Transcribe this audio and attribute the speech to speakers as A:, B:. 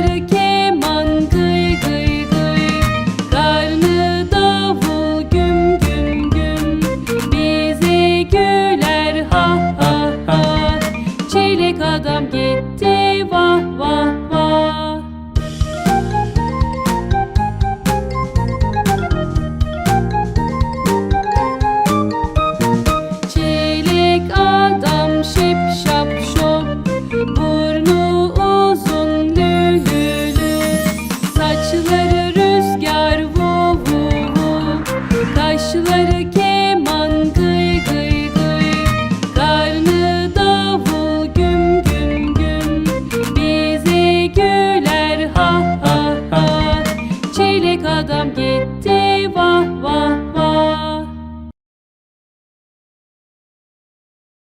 A: try Kaşları keman gıy gıy gıy. Karnı davul güm güm güm. Bize güler ha ha ha. Çeyrek adam gitti